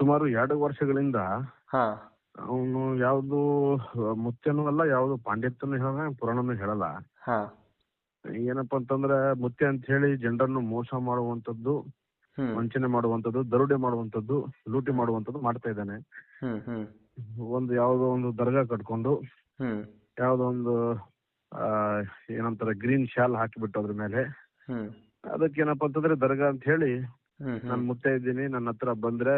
ಸುಮಾರು ಎರಡು ವರ್ಷಗಳಿಂದ ಅವನು ಯಾವ್ದು ಮುತ್ಯನೂ ಅಲ್ಲ ಯಾವ್ದು ಪಾಂಡಿತ್ಯನು ಹೇಳಲ್ಲ ಪುರಾಣನು ಹೇಳಲ್ಲ. ಏನಪ್ಪಾ ಅಂತಂದ್ರೆ ಮುತ್ಯ ಅಂತ ಹೇಳಿ ಜನರನ್ನು ಮೋಸ ಮಾಡುವಂತದ್ದು ವಂಚನೆ ಮಾಡುವಂತದ್ದು ದರೋಡೆ ಮಾಡುವಂತದ್ದು ಲೂಟಿ ಮಾಡುವಂತದ್ದು ಮಾಡ್ತಾ ಇದ್ದಾನೆ. ಒಂದು ಯಾವ್ದೋ ಒಂದು ದರ್ಗಾ ಕಟ್ಕೊಂಡು ಯಾವ್ದೋ ಒಂದು ಆ ಏನಂತಾರೆ ಗ್ರೀನ್ ಶಾಲ್ ಹಾಕಿಬಿಟ್ಟು ಅದ್ರ ಮೇಲೆ. ಅದಕ್ಕೇನಪ್ಪ ಅಂತಂದ್ರೆ ದರ್ಗಾ ಅಂತ ಹೇಳಿ ನಾನು ಮುತ್ತ ಇದ್ದೀನಿ ನನ್ನ ಹತ್ರ ಬಂದ್ರೆ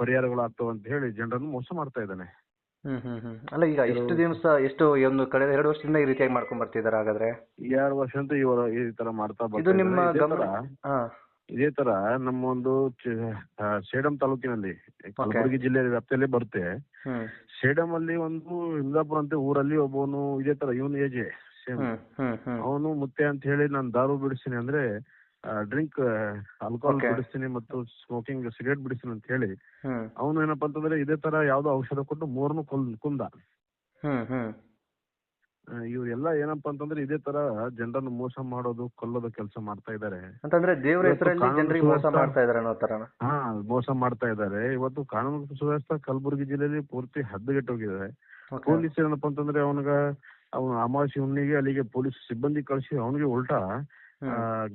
ಪರಿಹಾರಗಳು ಆಗ್ತಾವ ಅಂತ ಹೇಳಿ ಜನರನ್ನು ಮೋಸ ಮಾಡ್ತಾ ಇದ್ದಾನೆ. ಹ್ಮ್ ಹ್ಮ್ ಹ್ಮ್. ಅಲ್ಲ ಈಗ ಎಷ್ಟು ದಿವಸ ಎಷ್ಟು ಒಂದು ಕಳೆದ ಎರಡು ವರ್ಷದಿಂದ ಈ ರೀತಿಯಾಗಿ ಮಾಡ್ಕೊಂಡ್ ಬರ್ತಿದಾರೆ ಹಾಗಾದ್ರೆ? ಎರಡು ವರ್ಷ ಅಂತ ಇವರು ಈ ತರ ಮಾಡ್ತಾ ಇದು ನಿಮ್ಮ. ಇದೇ ಗಮನ ತರ ಹಾ. ಇದೇ ತರ ನಮ್ಮ ಒಂದು ಚ- ಆ, ಸೇಡಂ ತಾಲೂಕಿನಲ್ಲಿ ಕಲಬುರಗಿ ಜಿಲ್ಲೆ ವ್ಯಾಪ್ತಿಯಲ್ಲಿ ಬರುತ್ತೆ. ಹ್ಮ್. ಸೇಡಂ ಅಲ್ಲಿ ಒಂದು ಇಂದಾಪುರ ಅಂತ ಊರಲ್ಲಿ ಒಬ್ಬನು ಇದೇ ತರ ಇವನ್ ಏಜೆ ಸೇಮ್. ಹ್ಮ್ ಹ್ಮ್ ಹ್ಮ್. ಅವನು ಮುತ್ತೆ ಅಂತ ಹೇಳಿ ನಾನು ದಾರು ಬಿಡಿಸ್ತೀನಿ ಅಂದ್ರೆ ಡ್ರಿಂಕ್ ಆಲ್ಕೋಹಾಲ್. ಬಿಡಿಸ್ತೀನಿ ಮತ್ತು ಸ್ಮೋಕಿಂಗ್ ಸಿಗರೇಟ್ ಬಿಡಿಸ್ತೀನಿ ಅಂತ ಹೇಳಿ ಅವನು ಏನಪ್ಪಾ ಅಂತಂದ್ರೆ ಇದೇ ತರ ಯಾವ್ದೋ ಔಷಧ ಕೊಟ್ಟು ಮೂರನ್ನು ಕುಂದ. ಇವ್ರೆಲ್ಲ ಏನಪ್ಪಾ ಅಂತಂದ್ರೆ ಇದೇ ತರ ಜನರನ್ನು ಮೋಸ ಮಾಡೋದು ಕೊಲ್ಲೋದು ಕೆಲಸ ಮಾಡ್ತಾ ಇದ್ದಾರೆ. ಅಂತಂದ್ರೆ ದೇವರ ಹೆಸರಲ್ಲಿ ಮೋಸ ಮಾಡ್ತಾ ಇದಾರೆ ಅನ್ನೋ ತರ ಹಾ ಮೋಸ ಮಾಡ್ತಾ ಇದ್ದಾರೆ. ಇವತ್ತು ಕಾನೂನು ಸುವ್ಯವಸ್ಥೆ ಕಲಬುರಗಿ ಜಿಲ್ಲೆಯಲ್ಲಿ ಪೂರ್ತಿ ಹದ್ದಗೆಟ್ಟೋಗಿದೆ. ಪೊಲೀಸ್ ಏನಪ್ಪಾ ಅಂತಂದ್ರೆ ಅವನಿಗ ಅವನ ಅಮಾವಾಸ್ಯೆ ಹುಣ್ಣಿಗೆ ಅಲ್ಲಿಗೆ ಪೊಲೀಸ್ ಸಿಬ್ಬಂದಿ ಕಳಿಸಿ ಅವನಿಗೆ ಉಲ್ಟಾ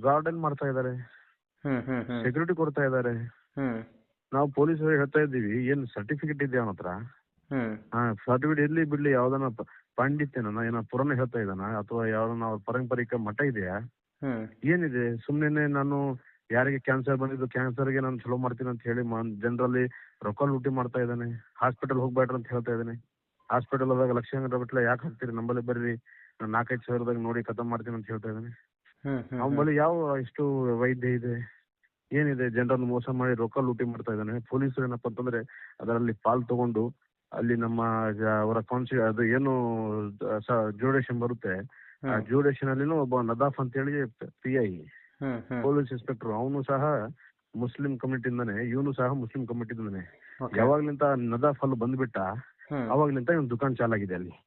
ಗಾರ್ಡನ್ ಮಾಡ್ತಾ ಇದ್ದಾರೆ ಸೆಕ್ಯೂರಿಟಿ ಕೊಡ್ತಾ ಇದ್ದಾರೆ ನಾವು ಪೊಲೀಸರು ಹೇಳ್ತಾ ಇದ್ದೀವಿ ಏನ್ ಸರ್ಟಿಫಿಕೇಟ್ ಇದೆ ಅವನ ಹತ್ರ? ಸರ್ಟಿಫಿಕೇಟ್ ಇರ್ಲಿ ಬಿಡ್ಲಿ ಯಾವ್ದನ ಪಂಡಿತನನ ಪಾಂಡಿತ್ಯನ ಏನೋ ಪುರಾಣ ಹೇಳ್ತಾ ಇದ್ದಾನ ಅಥವಾ ಯಾವ್ದನ ಅವ್ರ ಪಾರಂಪರಿಕ ಮಠ ಇದೆಯಾ? ಏನಿದೆ? ಸುಮ್ನೆನೆ ನಾನು ಯಾರಿಗೆ ಕ್ಯಾನ್ಸರ್ ಬಂದಿದ್ದು ಕ್ಯಾನ್ಸರ್ಗೆ ನಾನು ಚಲೋ ಮಾಡ್ತೀನಿ ಅಂತ ಹೇಳಿ ಜನರಲ್ಲಿ ರೊಕ್ಕ ಲೂಟಿ ಮಾಡ್ತಾ ಇದ್ದಾನೆ. ಹಾಸ್ಪಿಟಲ್ ಹೋಗ್ಬೇಡ್ರಿ ಅಂತ ಹೇಳ್ತಾ ಇದ್ದಾನೆ. ಹಾಸ್ಪಿಟಲ್ ಹೋದಾಗ ಲಕ್ಷಾಂತರ ಯಾಕ್ ಯಾಕೆ ಹಾಕ್ತೀರಿ? ನಂಬಲ್ಲಿ ಬರ್ರಿ. ನಾನು ನಾಲ್ಕೈದು ಸಾವಿರದಾಗ ನೋಡಿ ಖತಮ್ ಮಾಡ್ತೀನಿ ಅಂತ ಹೇಳ್ತಾ ಇದ್ದಾನೆ. ಅವನ ಬಳಿ ಯಾವ ಇಷ್ಟು ವೈದ್ಯ ಇದೆ? ಏನಿದೆ? ಜನರನ್ನು ಮೋಸ ಮಾಡಿ ರೊಕ್ಕ ಲೂಟಿ ಮಾಡ್ತಾ ಇದ್ದಾನೆ. ಪೊಲೀಸರು ಏನಪ್ಪಾ ಅಂತಂದ್ರೆ ಅದರಲ್ಲಿ ಪಾಲ್ ತಗೊಂಡು ಅಲ್ಲಿ ನಮ್ಮ ಜ- ಅವರ ಕಾನ್ಸಿ ಅದು ಏನು ಜೋಡೇಶನ್ ಬರುತ್ತೆ. ಆ ಜೋಡೇಶನ್ ಅಲ್ಲಿನೂ ಒಬ್ಬ ನದಾಫ್ ಅಂತ ಹೇಳಿ ಪಿ ಐ ಪೊಲೀಸ್ ಇನ್ಸ್ಪೆಕ್ಟರ್. ಅವನು ಸಹ ಮುಸ್ಲಿಂ ಕಮಿಟಿಯಿಂದಾನೆ ಇವನು ಸಹ ಮುಸ್ಲಿಂ ಕಮಿಟಿ ಇಂದಾನೆ ಯಾವಾಗ್ಲಿಂತ ನದಾಫ್ ಅಲ್ಲಿ ಬಂದ್ಬಿಟ್ಟ ಅವಾಗ್ಲಿಂತ ಇವನ್ ದುಕಾನ್ ಚಾಲಾಗಿದೆ ಅಲ್ಲಿ.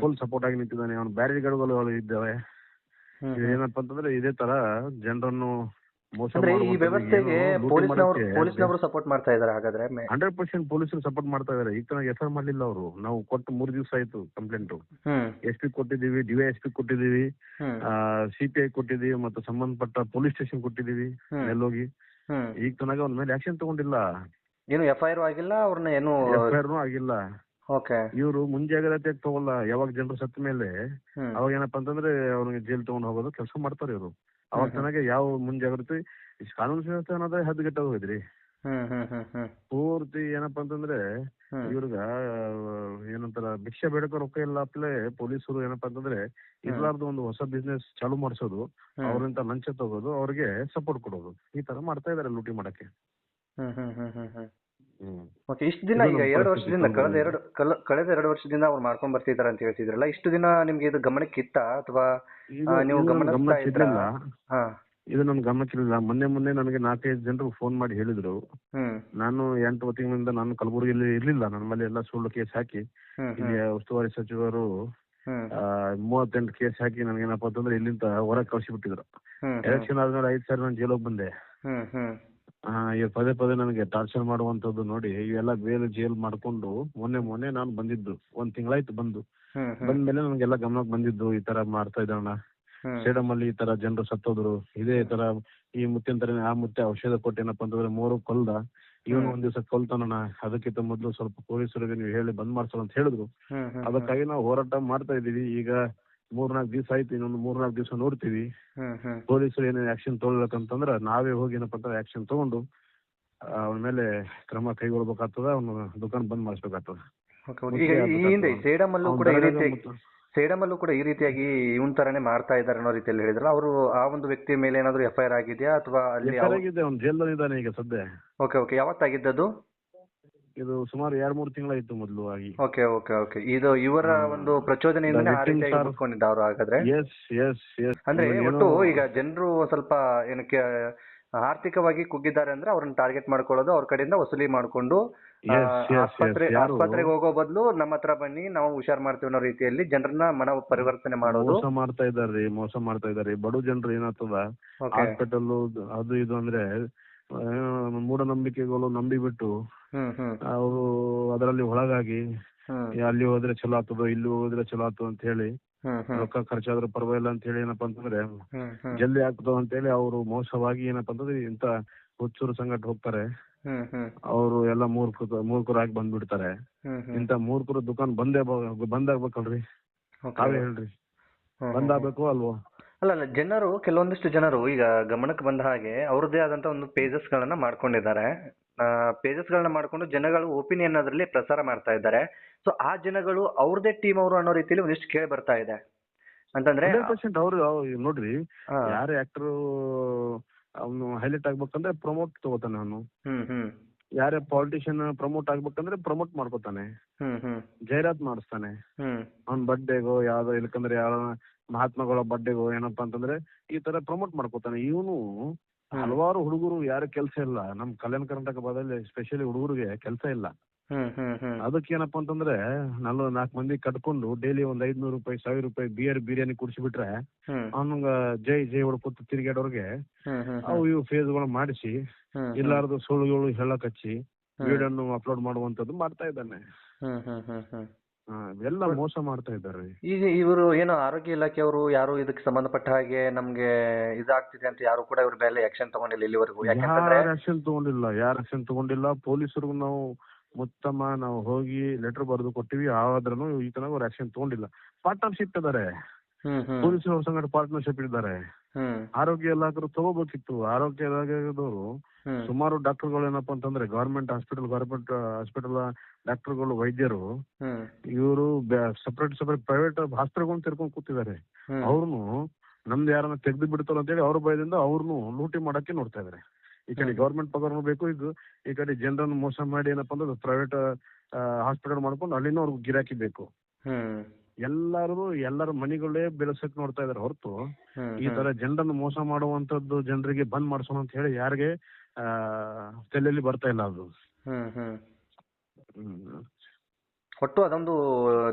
ಫುಲ್ ಸಪೋರ್ಟ್ ಆಗಿ ನಿಂತಿದ್ದಾನೆ. ಅವ್ನ ಬ್ಯಾರಿಗೇಡ್ಗಳು ಇದ್ದಾವೆ. ಏನಪ್ಪಾ ಅಂತಂದ್ರೆ ಇದೇ ತರ ಜನರನ್ನು ಮೋಸ ಅಂದ್ರೆ ಈ ವ್ಯವಸ್ಥೆಗೆ ಪೊಲೀಸ್ನವರು ಪೊಲೀಸ್ನವರು ಸಪೋರ್ಟ್ ಮಾಡ್ತಾ ಇದಾರೆ ಹಾಗಾದ್ರೆ ಮೆ- ಹಂಡ್ರೆಡ್ ಪರ್ಸೆಂಟ್ ಪೊಲೀಸರು ಸಪೋರ್ಟ್ ಮಾಡ್ತಾ ಇದಾರೆ. ಈಗ ತನಕ ಎಫ್ ಮಾಡ್ಲಿಲ್ಲ ಅವರು. ನಾವು ಕೊಟ್ಟು ಮೂರ್ ದಿವಸ ಆಯ್ತು ಕಂಪ್ಲೇಂಟ್ ಹ್ಮ್. ಎಸ್ ಪಿ ಕೊಟ್ಟಿದೀವಿ ಡಿವೈಎಸ್ ಪಿ ಕೊಟ್ಟಿದೀವಿ ಹ್ಮ್. ಸಿಪಿಐ ಕೊಟ್ಟಿದೀವಿ ಮತ್ತೆ ಸಂಬಂಧಪಟ್ಟ ಪೊಲೀಸ್ ಸ್ಟೇಷನ್ ಕೊಟ್ಟಿದೀವಿ ಹ್ಮ್. ಹೋಗಿ ಹ್ಮ್. ಈಗ ತನಕ ಅವ್ರ ಮೇಲೆ ಆಕ್ಷನ್ ತಗೊಂಡಿಲ್ಲ. ಏನು ಎಫ್ ಐ ಆರ್ ಆಗಿಲ್ಲ ಅವ್ರನ್ನ ಏನು ಎಫ್ ಆಗಿಲ್ಲ. ಓಕೆ ಇವರು ಮುಂಜಾಗ್ರತೆ ತಗೊಲ್ಲ ಯಾವಾಗ ಜನರು ಸತ್ತ ಮೇಲೆ ಅವಾಗ ಏನಪ್ಪಾ ಅಂತಂದ್ರೆ ಅವ್ರಿಗೆ ಜೈಲ್ ತಗೊಂಡ್ ಹೋಗೋದು ಕೆಲಸ ಮಾಡ್ತಾರೆ ಇವರು. ಅವಾಗ. ತನಕ ಯಾವ ಮುಂಜಾಗ್ರತೆ ಕಾನೂನು ವ್ಯವಸ್ಥೆ ಅನ್ನೋದೇ ಹದ್ಗೆಟ್ಟದ ಹ್ಮ್ ಪೂರ್ತಿ ಏನಪ್ಪಾ ಅಂತಂದ್ರೆ ಇವ್ರಗ ಇವ್ರಿಗ ಏನಂತಾರ ಭಿಕ್ಷೆ ಬೇಡಕ ರೊಕ್ಕ ಇಲ್ಲ ಅಪ್ಲೆ ಪೊಲೀಸರು ಏನಪ್ಪಾ ಅಂತಂದ್ರೆ ಇರ್ಲಾರ್ದು ಒಂದು ಹೊಸ ಬಿಸ್ನೆಸ್ ಚಾಲೂ ಮಾಡಿಸೋದು ಅವ್ರಿಂದ ಲಂಚ ತಗೋದು ಅವ್ರಿಗೆ ಸಪೋರ್ಟ್ ಕೊಡೋದು. ಈ ತರ ಮಾಡ್ತಾ ಇದಾರೆ ಲೂಟಿ ಮಾಡಕ್ಕೆ. ಓಕೆ ಇಷ್ಟು ದಿನ ಈಗ ಎರಡು ವರ್ಷದಿಂದ ಕಳೆದ. ಎರಡು ಕಳೆದ ಎರಡು ವರ್ಷದಿಂದ ಅವ್ರು ಮಾಡ್ಕೊಂಡ್ ಬರ್ತಿದ್ದಾರೆ ಅಂತ ಹೇಳ್ತಿದ್ರಲ್ಲ ಇಷ್ಟು ದಿನ ನಿಮ್ಗೆ ಇದು ಗಮನಕ್ಕೆ ಇತ್ತ ಅಥವಾ ನೀವು ಗಮನಿಸ್ತಾ ಇದ್ರಾ? ಇದು ನನ್ ಗಮನಕ್ಕಿರಲಿಲ್ಲ ಮೊನ್ನೆ ಮೊನ್ನೆ ನನಗೆ ನಾಲ್ಕೈದು ಜನರು ಫೋನ್ ಮಾಡಿ ಹೇಳಿದ್ರು. ನಾನು ಎಂಟು ತಿಂಗಳಿಂದ ನಾನು ಕಲಬುರಗಿಯಲ್ಲಿ ಇರ್ಲಿಲ್ಲ. ನನ್ನ ಮೇಲೆ ಎಲ್ಲ ಸುಳ್ಳು ಕೇಸ್ ಹಾಕಿ ಉಸ್ತುವಾರಿ ಸಚಿವರು ಮೂವತ್ತೆಂಟು ಕೇಸ್ ಹಾಕಿ ನನಗೇನಪ್ಪ ಅಂತಂದ್ರೆ ಇಲ್ಲಿಂದ ಹೊರಗೆ ಕಳ್ಸಿಬಿಟ್ಟಿದ್ರು. ಬಿಟ್ಟಿದ್ರು ಎಲೆಕ್ಷನ್ ಆದ್ಮೇಲೆ ಐದು ಸಾವಿರ ನಾನು ಜೈಲಿಗೆ ಬಂದೆ. ಇವ್ರು ಪದೇ ಪದೇ ನನಗೆ ಟಾರ್ಚರ್ ಮಾಡುವಂತದ್ದು ನೋಡಿ ಇವೆಲ್ಲ ಬೇರೆ ಜೇಲ್ ಮಾಡ್ಕೊಂಡು ಮೊನ್ನೆ ಮೊನ್ನೆ ನಾನು ಬಂದಿದ್ದು ಒಂದ್ ತಿಂಗಳಾಯ್ತು ಬಂದು. ಬಂದ್ಮೇಲೆ ನನಗೆಲ್ಲ ಗಮನಕ್ಕೆ ಬಂದಿದ್ದು ಈ ತರ ಮಾಡ್ತಾ ಇದ್ದಣ್ಣ ಹ್ಮ್. ಸೇಡಮ್ ಅಲ್ಲಿ ಈ ತರ ಜನರು ಸತ್ತೋದ್ರು ಇದೇ ತರ ಈ ಮುತ್ತಿನ ತರ ಆ ಮುತ್ತೆ ಔಷಧ ಕೊಟ್ಟೇನಪ್ಪ ಅಂತಂದ್ರೆ ಮೂರು ಕೊಲ್ದ. ಇವನು ಒಂದ್ ದಿವಸ ಕೊಲ್ತಾನಣ್ಣ. ಅದಕ್ಕಿಂತ ಮೊದಲು ಸ್ವಲ್ಪ ಪೊಲೀಸರಿಗೆ ನೀವು ಹೇಳಿ ಬಂದ್ ಮಾಡ್ಸೋಣ ಅಂತ ಹೇಳಿದ್ರು. ಅದಕ್ಕಾಗಿ ನಾವು ಹೋರಾಟ ಮಾಡ್ತಾ ಇದೀವಿ ಈಗ ಮೂರ್ನಾಲ್ಕು ದಿವಸ ಆಯ್ತು ಇನ್ನೊಂದು ಮೂರ್ನಾಲ್ಕು ದಿವಸ ನೋಡ್ತೀವಿ. ಪೊಲೀಸರು ಏನೇ ಆಕ್ಷನ್ ತಗೊಳ್ಬೇಕಂತಂದ್ರ ನಾವೇ ಹೋಗಿ ಏನಪ್ಪ ಅಂದ್ರೆ ಆಕ್ಷನ್ ತಗೊಂಡು ಅವನ ಮೇಲೆ ಕ್ರಮ ಕೈಗೊಳ್ಬೇಕಾಗ್ತದ ಅವನು ದುಕಾನ್ ಬಂದ್ ಮಾಡಿಸ್ಬೇಕಾಗ್ತದ. ಈ ಹಿಂದೆ ಸೇಡಮ್ ಅಲ್ಲೂ ಕೂಡ ಈ ರೀತಿ ಸೇಡಮ್ ಅಲ್ಲೂ ಕೂಡ ಈ ರೀತಿಯಾಗಿ ಇವನ್ ತರನೇ ಮಾಡ್ತಾ ಇದ್ದಾರೆ ಅನ್ನೋ ರೀತಿಯಲ್ಲಿ ಹೇಳಿದ್ರಲ್ಲ ಅವರು ಆ ಒಂದು ವ್ಯಕ್ತಿ ಮೇಲೆ ಏನಾದ್ರು ಎಫ್ ಐ ಆರ್ ಆಗಿದೆಯಾ ಅಥವಾ ಅಲ್ಲಿ ಅವ್ನು ಜೈಲಲ್ಲಿ ಇದ್ದಾನೆ ಈಗ ಸದ್ಯ. ಓಕೆ ಓಕೆ ಯಾವತ್ತಾಗಿದ್ದದು? ಇದು ಸುಮಾರು ಎರಡ್ ಮೂರು ತಿಂಗಳಾಯ್ತು ಮೊದಲು ಆಗಿ. ಓಕೆ ಓಕೆ ಓಕೆ ಇದು ಇವರ ಒಂದು ಪ್ರಚೋದನೆಯಿಂದ ಆ ರೀತಿಯಾಗಿ ಅವರು ಹಾಗಾದ್ರೆ? ಎಸ್ ಎಸ್ ಎಸ್ ಅಂದ್ರೆ ಒಟ್ಟು ಈಗ ಜನರು ಸ್ವಲ್ಪ ಏನಕ್ಕೆ ಆರ್ಥಿಕವಾಗಿ ಕುಗ್ಗಿದ್ದಾರೆ ಅಂದ್ರೆ ಅವ್ರನ್ನ ಟಾರ್ಗೆಟ್ ಮಾಡ್ಕೊಳ್ಳೋದು ಅವ್ರ ಕಡೆಯಿಂದ ವಸೂಲಿ ಮಾಡ್ಕೊಂಡು. ಆಸ್ಪತ್ರೆ ಆಸ್ಪತ್ರೆಗೆ ಹೋಗೋ ಬದಲು ನಮ್ಮ ಹತ್ರ ಬನ್ನಿ ನಾವು ಹುಷಾರ್ ಮಾಡ್ತೀವಿ ಅನ್ನೋ ರೀತಿಯಲ್ಲಿ ಜನರನ್ನ ಮನ ಪರಿವರ್ತನೆ ಮಾಡೋದು. ಮೋಸ ಮಾಡ್ತಾ ಇದಾರ್ರಿ ಮೋಸ ಮಾಡ್ತಾ ಇದಾರೆ ಬಡ ಜನರು ಏನಾಗ್ತದ? ಹಾಸ್ಪಿಟಲ್ ಅದು ಇದು ಅಂದ್ರೆ ಮೂಢನಂಬಿಕೆಗಳು ನಂಬಿಬಿಟ್ಟು ಅವರು ಅದರಲ್ಲಿ ಒಳಗಾಗಿ ಅಲ್ಲಿ ಹೋದ್ರೆ ಚಲೋ ಆಗ್ತದೋ ಇಲ್ಲಿ ಹೋದ್ರೆ ಚಲೋ ಆಗ್ತದ ಅಂತ ಹೇಳಿ ರೊಕ್ಕ ಖರ್ಚಾದ್ರೆ ಪರವಾಗಿಲ್ಲ ಅಂತ ಹೇಳಿ ಏನಪ್ಪಾ ಅಂತಂದ್ರೆ ಜಲ್ದಿ ಆಗ್ತದ ಅಂತ ಹೇಳಿ ಅವರು ಮೋಸವಾಗಿ ಏನಪ್ಪಾ ಅಂತಂದ್ರೆ ಇಂತ ಹುಚ್ಚೂರು ಸಂಗಟ ಹೋಗ್ತಾರೆ. ಅವರು ಎಲ್ಲ ಮೂರ್ಖ ಮೂರ್ಖರಾಗಿ ಬಂದ್ಬಿಡ್ತಾರೆ. ಇಂತ ಮೂರ್ಖರು ದುಕಾನ್ ಬಂದೇ ಬ- ಬಂದಾಗ್ಬೇಕಲ್ರಿ. Okay. ತಾವೇ ಹೇಳ್ರಿ. ಹ್ಮ್. ಬಂದಾಗ್ಬೇಕು ಅಲ್ವೋ? ಅಲ್ಲ ಅಲ್ಲ ಜನರು ಕೆಲವೊಂದಿಷ್ಟು ಜನರು ಈಗ ಗಮನಕ್ಕೆ ಬಂದ ಹಾಗೆ ಅವ್ರದ್ದೇ ಆದಂತ ಒಂದು ಪೇಜಸ್ ಗಳನ್ನ ಮಾಡ್ಕೊಂಡಿದ್ದಾರೆ. ಪೇಜಸ್ ಗಳನ್ನ ಮಾಡ್ಕೊಂಡು ಜನಗಳು ಒಪಿನಿಯನ್ ಅದರಲ್ಲಿ ಪ್ರಸಾರ ಮಾಡ್ತಾ ಇದ್ದಾರೆ. ಸೊ ಆ ಜನಗಳು ಅವ್ರದೇ ಟೀಮ್ ಅವರು ಅನ್ನೋ ರೀತಿಯಲ್ಲಿ ಒಂದಿಷ್ಟು ಕೇಳಿ ಬರ್ತಾ ಇದೆ. ಅಂತಂದ್ರೆ ಪರ್ಸೆಂಟ್ ಅವ್ರು ನೋಡ್ರಿ ಯಾರು ಆಕ್ಟರ್ ಅವನು ಹೈಲೈಟ್ ಆಗ್ಬೇಕಂದ್ರೆ ಪ್ರಮೋಟ್ ತಗೋತಾನೆ ಅವನು. ಯಾರೇ ಪಾಲಿಟಿಷಿಯನ್ ಪ್ರಮೋಟ್ ಆಗ್ಬೇಕಂದ್ರೆ ಪ್ರಮೋಟ್ ಮಾಡ್ಕೋತಾನೆ. ಜಾಹೀರಾತ್ ಮಾಡಿಸ್ತಾನೆ. ಅವ್ನ ಬರ್ಡೇಗೋ ಯಾವ್ದೋ ಇಲ್ಕಂದ್ರೆ ಯಾವ ಮಹಾತ್ಮಗಳ ಬಡ್ಡೆಗೋ ಏನಪ್ಪಾ ಅಂತಂದ್ರೆ ಈ ತರ ಪ್ರಮೋಟ್ ಮಾಡ್ಕೋತಾನೆ. ಇವನು ಹಲವಾರು ಹುಡುಗರು ಯಾರು ಕೆಲಸ ಇಲ್ಲ. ನಮ್ ಕಲ್ಯಾಣ ಕರ್ನಾಟಕ ಭಾಗದಲ್ಲಿ ಸ್ಪೆಷಲಿ ಹುಡುಗರಿಗೆ ಕೆಲಸ ಇಲ್ಲ. ಅದಕ್ಕೇನಪ್ಪ ಅಂತಂದ್ರೆ ನಲ್ವ ನಾಲ್ಕು ಮಂದಿ ಕಟ್ಕೊಂಡು ಡೈಲಿ ಒಂದ್ ಐದ್ನೂರು ರೂಪಾಯಿ ಸಾವಿರ ರೂಪಾಯಿ ಬಿಯರ್ ಬಿರಿಯಾನಿ ಕುಡಿಸಿಬಿಟ್ರೆ ಅವನಂಗ ಜೈ ಜೈ ಹೊಡ್ಕೊತ ತಿರ್ಗಾಡೋರ್ಗೆ ಅವು ಇವು ಫೇಸ್ಗಳು ಮಾಡಿಸಿ ಎಲ್ಲಾರ್ದು ಸುಳ್ಳು ಸುಳ್ಳುಗಳು ಹೇಳಕ್ ಹಚ್ಚಿ. ವಿಡಿಯೋನು ಅಪ್ಲೋಡ್ ಮಾಡುವಂತದ್ದು ಮಾಡ್ತಾ ಇದ್ದಾನೆ. ಇವೆಲ್ಲ ಮೋಸ ಮಾಡ್ತಾ ಇದ್ದಾರೆ. ಈಗ ಇವರು ಏನು ಆರೋಗ್ಯ ಇಲಾಖೆಯವರು ಯಾರು ಇದಕ್ಕೆ ಸಂಬಂಧಪಟ್ಟ ಹಾಗೆ ನಮ್ಗೆ ಇದಾಗ್ತಿದೆ ಅಂತ ಯಾರು ಕೂಡ ಇವ್ರ ಮೇಲೆ ಆಕ್ಷನ್ ತಗೊಂಡಿಲ್ಲ ಇಲ್ಲಿವರೆಗೂ. ಯಾಕಂತಂದ್ರೆ ಯಾರ ಆಕ್ಷನ್ ತಗೊಂಡಿಲ್ಲ? ಯಾರ ಆಕ್ಷನ್ ತಗೊಂಡಿಲ್ಲ? ಪೊಲೀಸರಿಗೂ ನಾವು ಉತ್ತಮ ನಾವು ಹೋಗಿ ಲೆಟರ್ ಬರೆದು ಕೊಟ್ಟಿವಿ ಆದ್ರೂ ಈ ತನಕ ಅವ್ರು ಆಕ್ಷನ್ ತಗೊಂಡಿಲ್ಲ. ಪಾರ್ಟ್ನರ್ಶಿಪ್ ಇದಾರೆ ಹ್ಮ್ ಪೊಲೀಸರ ಸಂಗಡ ಪಾರ್ಟ್ನರ್ಶಿಪ್ ಇದ್ದಾರೆ. ಆರೋಗ್ಯ ಇಲಾಖರು ತಗೋಬೇಕಿತ್ತು. ಆರೋಗ್ಯ ಇಲಾಖೆದವರು ಸುಮಾರು ಡಾಕ್ಟರ್ಗಳು ಏನಪ್ಪಾ ಅಂತಂದ್ರೆ ಗವರ್ಮೆಂಟ್ ಹಾಸ್ಪಿಟಲ್ ಗವರ್ಮೆಂಟ್ ಹಾಸ್ಪಿಟಲ್ ಡಾಕ್ಟರ್ಗಳು ವೈದ್ಯರು ಇವರು ಸಪರೇಟ್ ಸಪರೇಟ್ ಪ್ರೈವೇಟ್ ಹಾಸ್ಪಿಟಲ್ಗಳನ್ನ ತೆರ್ಕೊಂಡು ಕೂತಿದ್ದಾರೆ. ಅವ್ರನ್ನು ನಮ್ದು ಯಾರನ್ನ ತೆಗೆದು ಬಿಡ್ತಾರ ಅಂತೇಳಿ ಅವ್ರ ಭಯದಿಂದ ಅವ್ರನ್ನು ಲೂಟಿ ಮಾಡಕ್ಕೆ ನೋಡ್ತಾ ಇದಾರೆ ಈ ಕಡೆ ಗವರ್ಮೆಂಟ್ ಪಗಾರನು ಬೇಕು ಇದು ಈ ಕಡೆ ಜನರನ್ನು ಮೋಸ ಮಾಡಿ ಏನಪ್ಪಾ ಅಂದ್ರೆ ಪ್ರೈವೇಟ್ ಹಾಸ್ಪಿಟಲ್ ಮಾಡ್ಕೊಂಡು ಅಲ್ಲಿನೂ ಅವ್ರಿಗೆ ಗಿರಾಕಿ ಬೇಕು. ಎಲ್ಲರೂ ಎಲ್ಲರ ಮನಿಗಳೇ ಬೆಳೆಸಕ್ ನೋಡ್ತಾ ಇದಾರೆ. ಹೊರತು ಈ ತರ ಜನರನ್ನು ಮೋಸ ಮಾಡುವಂತದ್ದು ಜನರಿಗೆ ಬಂದ್ ಮಾಡ್ಸೋಣ ಅಂತ ಹೇಳಿ ಯಾರಿಗೆ ಆ ತಲೆಯಲ್ಲಿ ಬರ್ತಾ ಇಲ್ಲ ಅದು. ಒಟ್ಟು ಅದೊಂದು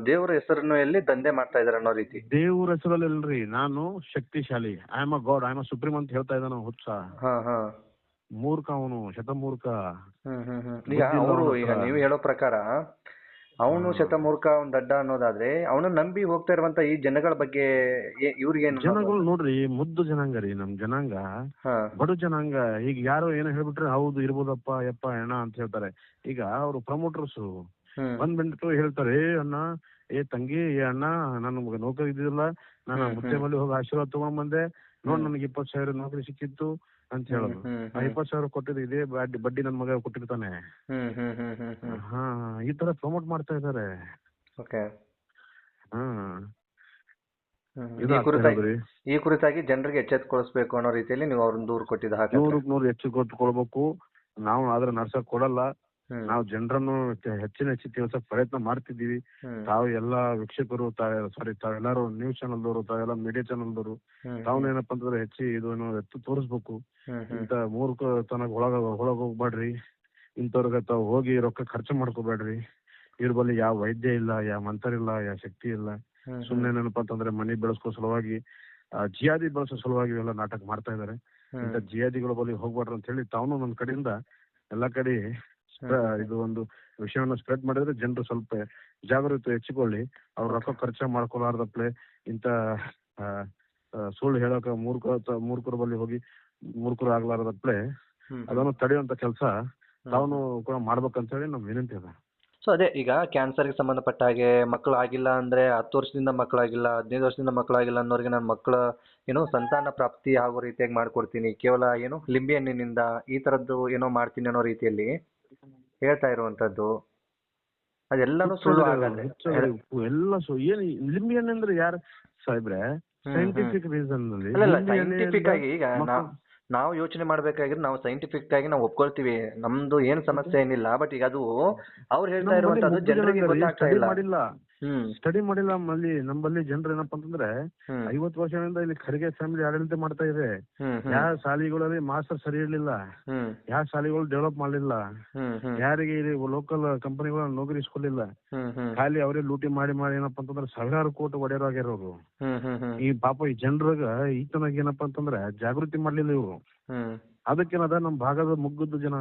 ದೇವರ ಹೆಸರಿನಲ್ಲಿ ದಂಧೆ ಮಾಡ್ತಾ ಇದಾರೆ ಅನ್ನೋ ರೀತಿ? ದೇವರ ಹೆಸರಲ್ಲಿ ಇಲ್ರಿ ನಾನು ಶಕ್ತಿಶಾಲಿ. I am a god I am a supreme ಅಂತ ಹೇಳ್ತಾ ಇದ್ದಾನ ಹುಚ್ಚ. ಮೂರ್ಖ ಅವನು ಶತಮೂರ್ಖ. ಈಗ ಅವರು ಈಗ ನೀವು ಹೇಳೋ ಪ್ರಕಾರ ಅವನು. ಶತಮೂರ್ಖ ಅವ್ನ್ ದಡ್ಡ ಅನ್ನೋದಾದ್ರೆ ಅವನು ನಂಬಿ ಹೋಗ್ತಾ ಇರುವಂತ ಈ ಜನಗಳ ಬಗ್ಗೆ ಏ- ಇವ್ರಿಗೇನು ಜನಗಳು ನೋಡ್ರಿ ಮುದ್ದು ಜನಾಂಗ ರೀ ನಮ್ ಜನಾಂಗ. ಬಡ ಬಡು ಜನಾಂಗ ಈಗ ಯಾರೋ ಏನೋ ಹೇಳ್ಬಿಟ್ರೆ ಹೌದು ಇರ್ಬೋದಪ್ಪ ಯಪ್ಪ ಅಣ್ಣ ಅಂತ ಹೇಳ್ತಾರೆ. ಈಗ ಅವರು ಪ್ರಮೋಟರ್ಸ್ ಹ್ಮ್. ಬಂದ್ಬಿಟ್ಟು ಹೇಳ್ತಾರೆ ಏ ಅಣ್ಣ ಏ ತಂಗಿ ಏ ಅಣ್ಣ ನನ್ಗೆ ನೌಕರಿ ಇದ್ದಿಲ್ಲ ನಾನು ಮುದ್ದೆ ಮುತ್ತೆ ಹ್ಮ್. ಹೋಗಿ ಆಶೀರ್ವಾದ ತಗೊಂಡ್ ಬಂದೆ ನೋಡ್. ನನಗೆ ಇಪ್ಪತ್ತು ಸಾವಿರ ನೌಕರಿ ಸಿಕ್ಕಿತ್ತು. ಅಂತ ಹೇಳೋದು. ಇಪ್ಪತ್ತು ಸಾವಿರ ಕೊಟ್ಟಿದ್ದು ಇದೇ ಬಡ್ಡಿ ಬಡ್ಡಿ ನನ್ ಮಗ ಕೊಟ್ಟಿರ್ತಾನೆ. ಹಾ ಈ ತರ ಪ್ರಮೋಟ್ ಮಾಡ್ತಾ ಇದಾರೆ. ಓಕೆ. ಹಾ. ಹ್ಮ್. ಈ ಕುರಿತಾಗಿ ಜನರಿಗೆ ಎಚ್ಚೆತ್ತುಗೊಳಿಸ್ಬೇಕು ಅನ್ನೋ ರೀತಿಯಲ್ಲಿ ನೀವು ಅವ್ರನ್ನ ದೂರು ಕೊಟ್ಟಿದ್ದ ಹಾಗೆ ನೂರಕ್ಕೆ ನೂರು ಹೆಚ್ಚು ಕೊಟ್ಕೊಳ್ಬೇಕು ನಾವು ಆದ್ರೆ ನಡ್ಸಕ್ ಕೊಡಲ್ಲ. ನಾವು ಜನರನ್ನು ಹೆಚ್ಚಿನ ಹೆಚ್ಚು ತಿಳಿಸಕ್ ಪ್ರಯತ್ನ ಮಾಡ್ತಿದ್ದೀವಿ. ತಾವು ಎಲ್ಲಾ ವೀಕ್ಷಕರು ಸಾರಿ ತಾವೆಲ್ಲರೂ ನ್ಯೂಸ್ ಚಾನಲ್ದವರು ತಾವೆಲ್ಲ ಮೀಡಿಯಾ ಚಾನಲ್ದವರು ಹ್ಮ್ ತಾವು ಏನಪ್ಪಾ ಅಂತಂದ್ರೆ ಹೆಚ್ಚಿ ಇದು ಏನೋ ಎತ್ತು ತೋರಿಸ್ಬೇಕು. ಇಂತ ಮೂರ್ಖತನಕ್ ಒಳಗ ಒಳಗ ಹೋಗ್ಬೇಡ್ರಿ. ಇಂಥವ್ರಿಗೆ ತಾವು ಹೋಗಿ ರೊಕ್ಕ ಖರ್ಚು ಮಾಡ್ಕೋಬೇಡ್ರಿ. ಇವ್ರ ಬಳಿ ಯಾವ ವೈದ್ಯ ಇಲ್ಲ ಯಾವ ಮಂತ್ರ ಇಲ್ಲ ಯಾವ ಶಕ್ತಿ ಇಲ್ಲ. ಸುಮ್ನೆ ಏನಪ್ಪಾ ಅಂತಂದ್ರೆ ಮನಿ ಬೆಳೆಸ್ಕೋ ಸಲುವಾಗಿ ಜಿಯಾದಿ ಬೆಳೆಸೋ ಸಲುವಾಗಿ ಇವೆಲ್ಲ ನಾಟಕ ಮಾಡ್ತಾ ಇದಾರೆ. ಇಂತ ಇಂಥ ಜಿಯಾದಿಗಳ ಬಳಿ ಹೋಗ್ಬೇಡ್ರಿ ಅಂತ ಹೇಳಿ ತಾವು ನನ್ನ ಕಡೆಯಿಂದ ಎಲ್ಲಾ ಕಡೆ. ಇದು ಒಂದು ವಿಷಯವನ್ನು ಸ್ಪ್ರೆಡ್ ಮಾಡಿದ್ರೆ ಜನರು ಸ್ವಲ್ಪ ಜಾಗೃತಿ ಹೆಚ್ಚಿಕೊಳ್ಳಿ. ಅವ್ರ ರೊಕ್ಕ ಖರ್ಚ ಮಾಡ್ಕೊಲಾರ್ದಪ್ಲೆ ಇಂತ ಸುಳ್ಳು ಹೇಳಕ ಮೂರ್ಖ ಮೂರ್ಖರ ಬಳಿ ಹೋಗಿ ಮೂರ್ಖರು ಆಗ್ಲಾರ್ದಪ್ಲೆ ಅದನ್ನು ತಡೆಯುವಂತ ಕೆಲಸ ನಾವು ತಾವು ಕೂಡ ಮಾಡ್ಬೇಕಂತ ಹೇಳಿ ನಮ್ ವಿನಂತಿ ಅದ. ಸೊ ಅದೇ ಈಗ ಕ್ಯಾನ್ಸರ್ಗೆ ಸಂಬಂಧಪಟ್ಟ ಹಾಗೆ ಮಕ್ಕಳು ಆಗಿಲ್ಲ ಅಂದ್ರೆ ಹತ್ತು ವರ್ಷದಿಂದ ಮಕ್ಕಳಾಗಿಲ್ಲ ಹದಿನೈದು ವರ್ಷದಿಂದ ಮಕ್ಕಳಾಗಿಲ್ಲ ಅನ್ನೋರಿಗೆ ನಾನು ಮಕ್ಕಳ ಏನೋ ಸಂತಾನ ಪ್ರಾಪ್ತಿ ಆಗೋ ರೀತಿಯಾಗಿ ಮಾಡ್ಕೊಡ್ತೀನಿ. ಕೇವಲ ಏನು ಲಿಂಬೆ ಹಣ್ಣಿನಿಂದ ಈ ತರದ್ದು ಏನೋ ಮಾಡ್ತೀನಿ ಅನ್ನೋ ರೀತಿಯಲ್ಲಿ ಹೇಳ್ತಾ ಇರುವಂತದ್ದು. ಅದೆಲ್ಲಾನು ಸುಳ್ಳು ಆಗಲ್ಲ ಎಲ್ಲ ಸು- ಏನ್ ಲಿಂಬಿ ಹಣ್ಣು ಅಂದ್ರೆ ಯಾರು ಸಾಹೇಬ್ರೆ? ಸೈಂಟಿಫಿಕ್ ರೀಸನ್ ಅಲ್ಲಿ ಅಲ್ಲಲ್ಲ ಲಿಂಬಿ ಸೈಂಟಿಫಿಕ್ ಆಗಿ ಈಗ ನಾವು ನಾವು ಯೋಚನೆ ಮಾಡ್ಬೇಕಾಗಿದ್ರೆ ನಾವು ಸೈಂಟಿಫಿಕ್ ಆಗಿ ನಾವು ಒಪ್ಕೊಳ್ತೀವಿ. ನಮ್ದು ಏನ್ ಸಮಸ್ಯೆ ಏನಿಲ್ಲ ಬಟ್ ಈಗ ಅದು ಅವ್ರು ಹೇಳ್ತಾ ಇರುವಂತದ್ದು ಮುಗ್ಧ ಜನರಿಗೆ ಗೊತ್ತಾಗ್ತಾ study ಇಲ್ಲ. ಮಾಡಿಲ್ಲ. ಸ್ಟಡಿ ಮಾಡಿಲ್ಲ ನಮ್ಮಲ್ಲಿ ನಮ್ಮಲ್ಲಿ ಜನರು ಏನಪ್ಪಾ ಅಂತಂದ್ರೆ ಐವತ್ತು ವರ್ಷದಿಂದ ಇಲ್ಲಿ ಖರ್ಗೆ ಫ್ಯಾಮಿಲಿ ಆಡಳಿತ ಮಾಡ್ತಾ ಇದೆ. ಯಾವ ಶಾಲೆಗಳಲ್ಲಿ ಮಾಸ್ಟರ್ ಸರಿ ಇರ್ಲಿಲ್ಲ. ಯಾವ ಶಾಲೆಗಳು ಡೆವಲಪ್ ಮಾಡಲಿಲ್ಲ. ಯಾರಿಗೆ ಇಲ್ಲಿ ಲೋಕಲ್ ಕಂಪನಿಗಳ ನೌಕರಿ ಇಸ್ಕೊಲಿಲ್ಲ. ಖಾಲಿ ಅವರೇ ಲೂಟಿ ಮಾಡಿ ಮಾಡಿ ಏನಪ್ಪಾ ಅಂತಂದ್ರೆ ಸಾವಿರಾರು ಕೋಟಿ ಒಡೆಯರಾಗಿರೋರು ಹ್ಮ್ ಈ ಪಾಪ ಈ ಜನರಾಗ ಈತನಾಗ ಏನಪ್ಪಾ ಅಂತಂದ್ರೆ ಜಾಗೃತಿ ಮಾಡ್ಲಿಲ್ಲ ಇವರು. ಅದಕ್ಕೇನದ ನಮ್ಮ ಭಾಗದ ಮುಗ್ಗದ್ದು ಜನ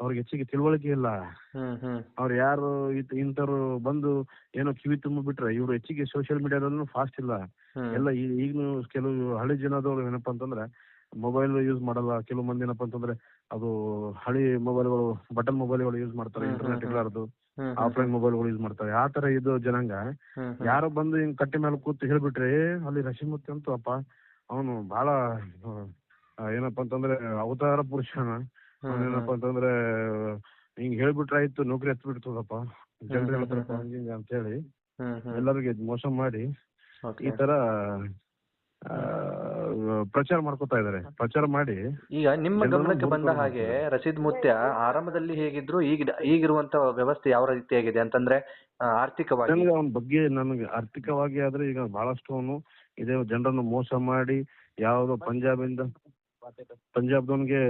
ಅವ್ರಿಗೆ ಹೆಚ್ಚಿಗೆ ತಿಳುವಳಿಕೆ ಇಲ್ಲ. ಅವ್ರು ಯಾರು ಇಂಥವ್ರು ಬಂದು ಏನೋ ಕಿವಿ ತುಂಬ ಬಿಟ್ರೆ ಇವ್ರು ಹೆಚ್ಚಿಗೆ ಸೋಷಿಯಲ್ ಮೀಡಿಯಾದಲ್ಲೂ ಫಾಸ್ಟ್ ಇಲ್ಲ. ಎಲ್ಲ ಈಗಲೂ ಈಗಿನ ಕೆಲವು ಹಳೆ ಜನದವ್ರು ಏನಪ್ಪಾ ಅಂತಂದ್ರೆ ಮೊಬೈಲ್ ಯೂಸ್ ಮಾಡಲ್ಲ ಕೆಲವು ಮಂದಿ ಏನಪ್ಪಾ ಅಂತಂದ್ರೆ ಅದು ಹಳಿ ಮೊಬೈಲ್ಗಳು ಬಟನ್ ಮೊಬೈಲ್ಗಳು ಯೂಸ್ ಮಾಡ್ತಾರೆ ಇಂಟರ್ನೆಟ್ ಇರ್ಲಾರ್ದು ಆಫ್ಲೈನ್ ಮೊಬೈಲ್ಗಳು ಯೂಸ್ ಮಾಡ್ತಾರೆ. ಆ ತರ ಇದು ಜನಾಂಗ ಯಾರೋ ಬಂದು ಹಿಂಗ್ ಕಟ್ಟೆ ಮೇಲೆ ಕೂತು ಹೇಳ್ಬಿಟ್ರೆ "ಏ, ಅಲ್ಲಿ ರಶಿಮೂರ್ತಿ ಅಂತೂ ಅಪ್ಪ ಅವನು ಬಹಳ ಏನಪ್ಪಾ ಅಂತಂದ್ರೆ ಅವತಾರ ಪುರುಷನ. ಏನಪ್ಪಾ ಅಂತಂದ್ರೆ ಹಿಂಗ್ ಹೇಳ್ಬಿಟ್ರೆ ಆಯ್ತು ನೌಕರಿ ಹತ್ ಬಿಡ್ತದಪ್ಪ ಜನರು ಹೇಳ್ತಾರಪ್ಪ ಹ್ಮ್. ಹಂಗ ಅಂತ ಹೇಳಿ ಎಲ್ಲರಿಗೆ ಮೋಸ ಮಾಡಿ ಈ ತರ ಆ, ಪ್ರಚಾರ ಮಾಡ್ಕೊತಾ ಇದಾರೆ ಪ್ರಚಾರ ಮಾಡಿ ಈಗ ನಿಮ್ಮ ಗಮನಕ್ಕೆ ಬಂದ ಹಾಗೆ. ರಶೀದ್ ಮುತ್ಯ ಆರಂಭದಲ್ಲಿ ಹೇಗಿದ್ರು ಈಗ ಈಗಿರುವಂತ ವ್ಯವಸ್ಥೆ ಯಾವ ರೀತಿಯಾಗಿದೆ ಅಂತಂದ್ರೆ ಆರ್ಥಿಕವಾಗಿ? ನನಗೆ ಅವನ ಬಗ್ಗೆ ನನಗೆ ಆರ್ಥಿಕವಾಗಿ ಆದ್ರೆ ಈಗ ಬಹಳಷ್ಟು ಅವನು ಇದೇ ಜನರನ್ನು ಮೋಸ ಮಾಡಿ ಯಾವ್ದೋ ಪಂಜಾಬಿಂದ ಪಂಜಾಬ್ದವನ್ಗೆ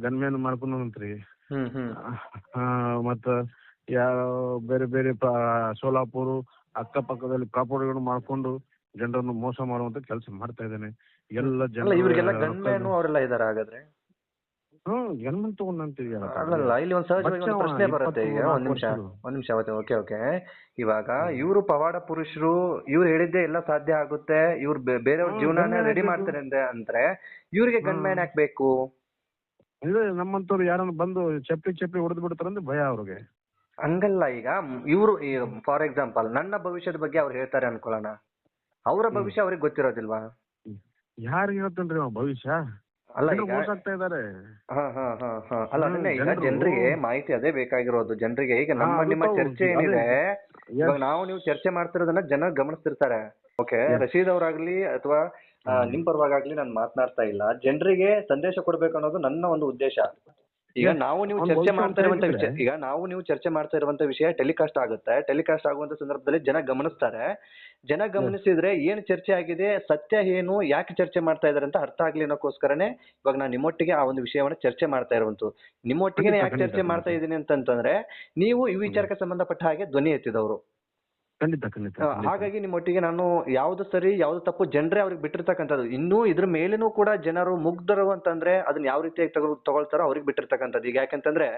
ಗನ್ಮ್ಯಾನ್ ಆ, ಮತ್ತ ಯಾವ ಬೇರೆ ಬೇರೆ ಸೋಲಾಪುರ ಅಕ್ಕಪಕ್ಕದಲ್ಲಿ ಕಾಪಾಡುಗಳು ಮಾಡ್ಕೊಂಡು ಜನರನ್ನು ಮೋಸ ಮಾಡುವಂತ ಕೆಲಸ ಮಾಡ್ತಾ ಇದ್ದಾನೆ. ಎಲ್ಲ ಜನ ಇವರಿಗೆಲ್ಲ ಗನ್ಮ್ಯಾನು ಅವರೆಲ್ಲ ಇದಾರೆ ಹಾಗಾದ್ರೆ? ಹ್ಮ್ ಅಲ್ಲಲ್ಲ ಇಲ್ಲಿ ಒಂದ್ ಸಹಜವಾಗಿ ಒಂದು ಬಚ್ಚವ, ಪ್ರಶ್ನೆ ಬರುತ್ತೆ ಈಗ ಒಂದ್ ನಿಮಿಷ ಒಂದ್ ನಿಮಿಷ ಅವತ್ತೆ ಓಕೆ ಓಕೆ. ಇವಾಗ ಇವರು ಪವಾಡ ಪುರುಷರು ಇವ್ರು ಹೇಳಿದ್ದೆ ಎಲ್ಲ ಸಾಧ್ಯ ಆಗುತ್ತೆ ಇವ್ರು ಬೇರೆಯವ್ರ ಜೀವನ ಜೀವನನೇ ರೆಡಿ ಮಾಡ್ತಾರೆ ಅಂದ್ರೆ ಅಂದ್ರೆ ಇವ್ರಿಗೆ ಹ್ಮ್. ಗನ್ಮ್ಯಾನ್ ಹಾಕ್ಬೇಕು ಇಲ್ಲ ನಮ್ಮಂತವ್ರು ಯಾರನ್ನ ಬಂದು ಚಪ್ಪಲಿ ಚಪ್ಪಲಿ ಹೊಡೆದು ಬಿಡ್ತಾರಂದ್ರೆ ಭಯ ಅವ್ರಿಗೆ. ಹಂಗಲ್ಲ ಈಗ ಇವರು ಫಾರ್ ಎಕ್ಸಾಂಪಲ್ ನನ್ನ ಭವಿಷ್ಯದ ಬಗ್ಗೆ ಅವ್ರು ಹೇಳ್ತಾರೆ ಅನ್ಕೊಳ್ಳೋಣ. ಅವರ ಭವಿಷ್ಯ ಅವ್ರಿಗೆ ಗೊತ್ತಿರೋದಿಲ್ವಾ? ಯಾರು ಹೇಳ್ತಾನ್ರಿ ಭವಿಷ್ಯ? ಅಲ್ಲ ಈಗ ಮೋಸ ಆಗ್ತಾ ಇದಾರೆ ಹಾ ಹಾ ಹಾ ಹಾ. ಅಲ್ಲ ಹ್ಮ್, ಅದನ್ನೇ ಈಗ ಜನರಿಗೆ ಮಾಹಿತಿ ಅದೇ ಬೇಕಾಗಿರೋದು. ಜನರಿಗೆ ಈಗ ನಮ್ಮ ನಿಮ್ಮ ಚರ್ಚೆ ಏನಿದೆ. ಇವಾಗ ನಾವು ನೀವು ಚರ್ಚೆ ಮಾಡ್ತಿರೋದನ್ನ ಜನ ಗಮನಿಸ್ತಿರ್ತಾರೆ. ಓಕೆ. ರಶೀದ್ ಅವರಾಗ್ಲಿ ಅಥವಾ. ನಿಮ್ ಪರವಾಗ್ಲಿ ನಾನು ಮಾತನಾಡ್ತಾ ಇಲ್ಲ. ಜನರಿಗೆ ಸಂದೇಶ ಕೊಡ್ಬೇಕು ಅನ್ನೋದು ನನ್ನ ಒಂದು ಉದ್ದೇಶ. ಈಗ ನಾವು ನೀವು ಚರ್ಚೆ ಮಾಡ್ತಾ ಇರುವಂತ ವಿಷಯ ಈಗ ನಾವು ನೀವು ಚರ್ಚೆ ಮಾಡ್ತಾ ಇರುವಂತ ವಿಷಯ ಟೆಲಿಕಾಸ್ಟ್ ಆಗುತ್ತೆ. ಟೆಲಿಕಾಸ್ಟ್ ಆಗುವಂತ ಸಂದರ್ಭದಲ್ಲಿ ಜನ ಗಮನಿಸ್ತಾರೆ. ಜನ ಗಮನಿಸಿದ್ರೆ ಏನ್ ಚರ್ಚೆ ಆಗಿದೆ ಸತ್ಯ ಏನು ಯಾಕೆ ಚರ್ಚೆ ಮಾಡ್ತಾ ಇದಾರೆ ಅಂತ ಅರ್ಥ ಆಗ್ಲಿ ಅನ್ನೋಕ್ಕೋಸ್ಕರನೇ ಇವಾಗ ನಾನು ನಿಮ್ಮೊಟ್ಟಿಗೆ ಆ ಒಂದು ವಿಷಯವನ್ನ ಚರ್ಚೆ ಮಾಡ್ತಾ ಇರುವಂತದ್ದು ನಿಮ್ಮೊಟ್ಟಿಗೆ ಯಾಕೆ ಚರ್ಚೆ ಮಾಡ್ತಾ. ಇದ್ದೀನಿ ಅಂತಂತಂದ್ರೆ ನೀವು ಈ ವಿಚಾರಕ್ಕೆ ಸಂಬಂಧಪಟ್ಟ ಹಾಗೆ ಧ್ವನಿ ಎತ್ತಿದವರು. ಖಂಡಿತ ಖಂಡಿತ ಹಾಗಾಗಿ ನಿಮ್ಮೊಟ್ಟಿಗೆ ನಾನು ಯಾವ್ದು ಸರಿ ಯಾವ್ದು ತಪ್ಪು ಜನರೇ ಅವ್ರಿಗೆ ಬಿಟ್ಟಿರ್ತಕ್ಕಂಥದ್ದು. ಇನ್ನೂ ಇದ್ರ ಮೇಲೇನೂ ಕೂಡ ಜನರು ಮುಗ್ಧರು ಅಂತಂದ್ರೆ ಅದನ್ನ ಯಾವ ರೀತಿಯಾಗಿ ತಗೊ ತಗೊಳ್ತಾರೋ ಅವ್ರಿಗೆ ಬಿಟ್ಟಿರ್ತಕ್ಕಂಥದ್ದು. ಈಗ ಯಾಕಂತಂದ್ರೆ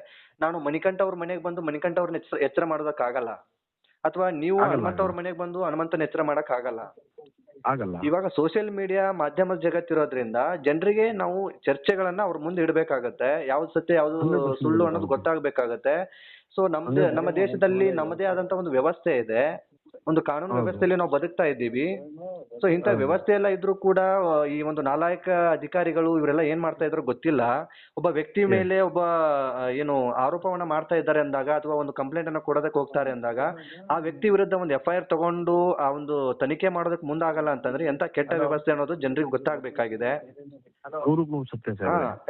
ನಾನು ಮಣಿಕಂಠ ಅವ್ರ ಮನೆಗೆ ಬಂದು ಮಣಿಕಂಠ ಅವ್ರನ್ನ ಎಚ್ಚರ ಮಾಡೋದಕ್ಕಾಗಲ್ಲ. ಅಥವಾ ನೀವು ಹನುಮಂತ ಅವ್ರ. ಮನೆಗೆ ಬಂದು ಹನುಮಂತನ ಎಚ್ಚರ ಮಾಡಕ್ ಆಗಲ್ಲ. ಇವಾಗ ಸೋಷಿಯಲ್ ಮೀಡಿಯಾ ಮಾಧ್ಯಮದ ಜಗತ್ತಿರೋದ್ರಿಂದ ಜನರಿಗೆ ನಾವು ಚರ್ಚೆಗಳನ್ನ ಅವ್ರ ಮುಂದೆ ಇಡಬೇಕಾಗತ್ತೆ. ಯಾವ್ದು ಸತ್ಯ ಯಾವ್ದು ಸುಳ್ಳು ಅನ್ನೋದು ಗೊತ್ತಾಗ್ಬೇಕಾಗತ್ತೆ ಗೊತ್ತಾಗಬೇಕಾಗತ್ತೆ. ಸೊ ನಮ್ದು ನಮ್ಮ ದೇಶದಲ್ಲಿ ನಮ್ಮದೇ ಆದಂತ ಒಂದು ವ್ಯವಸ್ಥೆ ಇದೆ. ಒಂದು ಕಾನೂನು. ವ್ಯವಸ್ಥೆಯಲ್ಲಿ ನಾವು ಬದುಕ್ತಾ ಇದ್ದೀವಿ. ಸೊ ಇಂಥ. ವ್ಯವಸ್ಥೆ ಎಲ್ಲ ಇದ್ರೂ ಕೂಡ ಈ ಒಂದು ನಾಲಾಯಕ ಅಧಿಕಾರಿಗಳು ಇವರೆಲ್ಲ ಏನ್ ಮಾಡ್ತಾ ಇದ್ರು ಗೊತ್ತಿಲ್ಲ. ಒಬ್ಬ ವ್ಯಕ್ತಿ ಮೇಲೆ ಒಬ್ಬ ಏನು ಆರೋಪವನ್ನ ಮಾಡ್ತಾ ಇದ್ದಾರೆ ಅಂದಾಗ ಅಥವಾ ಒಂದು ಕಂಪ್ಲೇಂಟ್ ಅನ್ನ ಕೊಡೋದಕ್ಕೆ ಹೋಗ್ತಾರೆ ಅಂದಾಗ ಆ ವ್ಯಕ್ತಿ ವಿರುದ್ಧ ಒಂದು ಎಫ್ ಐ ಆರ್ ತಗೊಂಡು ಆ ಒಂದು ತನಿಖೆ ಮಾಡೋದಕ್ಕೆ ಮುಂದಾಗಲ್ಲ ಅಂತಂದ್ರೆ ಎಂತ ಕೆಟ್ಟ ವ್ಯವಸ್ಥೆ ಅನ್ನೋದು ಜನರಿಗೆ ಗೊತ್ತಾಗ್ಬೇಕಾಗಿದೆ.